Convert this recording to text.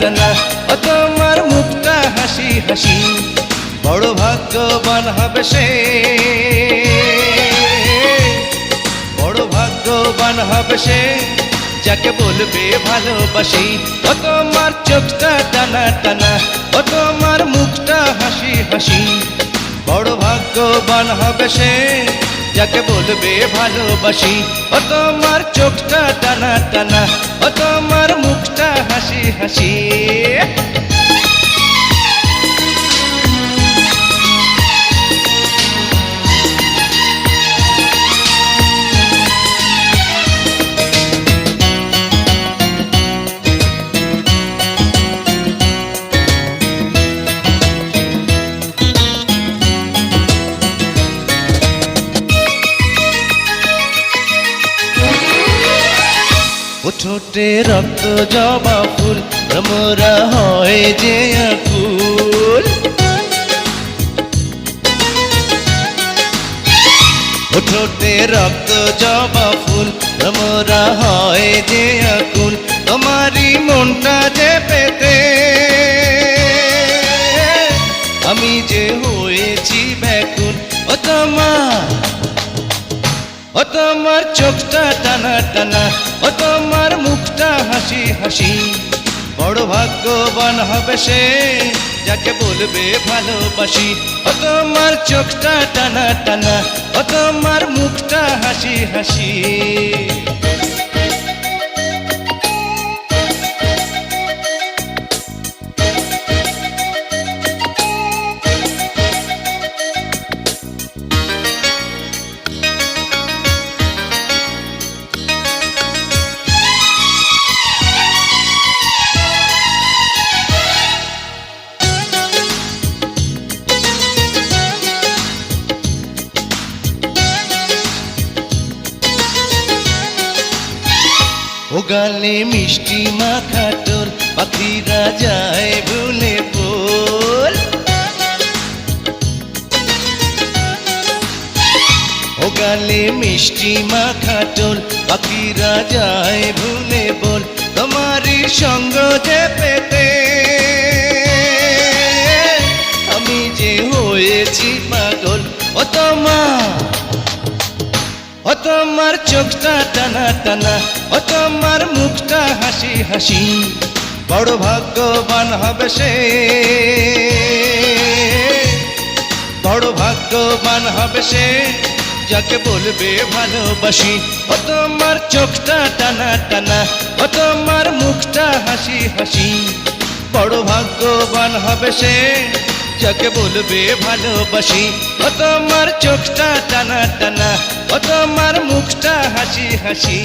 টানা, ও তোমার মুখটা হাসি হাসি, বড় ভাগ্যবান হবে সে। বড় ভাগ্যবান হবে সে, যাকে বলবে ভালোবাসি। ও তোমার চোখটা টানা টানা, ও তোমার মুখটা হাসি হাসি, বড় ভাগ্যবান হবে সে। যাকে বলবে ভালোবাসি? ও তোমার চোখটা টানা টানা ও তোমার মুখটা হাসি হাসি। ও রক্ত জবা ফুল ভ্রমরা হয় যে আকুল। ও রক্ত জবা ফুল ভ্রমরা হয় যে আকুল। তোমারই মনটা যে পেতে, আমি যে হয়েছি ব্যাকুল। ও তোমার ও তোমার চোখটা টানা টানা, ও তোমার হাসি হাসি বড় ভাগ্যবান হবে সে যাকে বলবে ভালোবাসি। ও তোমার চোখটা টানা টানা, ও তোমার মুখটা হাসি হাসি। ও গালে মিষ্টি মাখা টোল পাখিরা যায় ভুলে বল। ও গালে মিষ্টি মাখা টোল পাখিরা যায় ভুলে বল। তোমারই সঙ্গ যে পেতে আমি যে হয়েছি পাগল ও তোমার ও তোমার চোখটা টানা টানা, ও তোমার মুখটা হাসি হাসি, বড় ভাগ্যবান হবে সে। বড় ভাগ্যবান হবে সে, যাকে বলবে ভালোবাসি। ও তোমার চোখটা টানা টানা, ও তোমার মুখটা হাসি হাসি, বড় ভাগ্যবান হবে সে। যাকে বলবে ভালোবাসি। ও তোমার চোখটা টানা টানা ও তোমার মুখটা হাসি হাসি।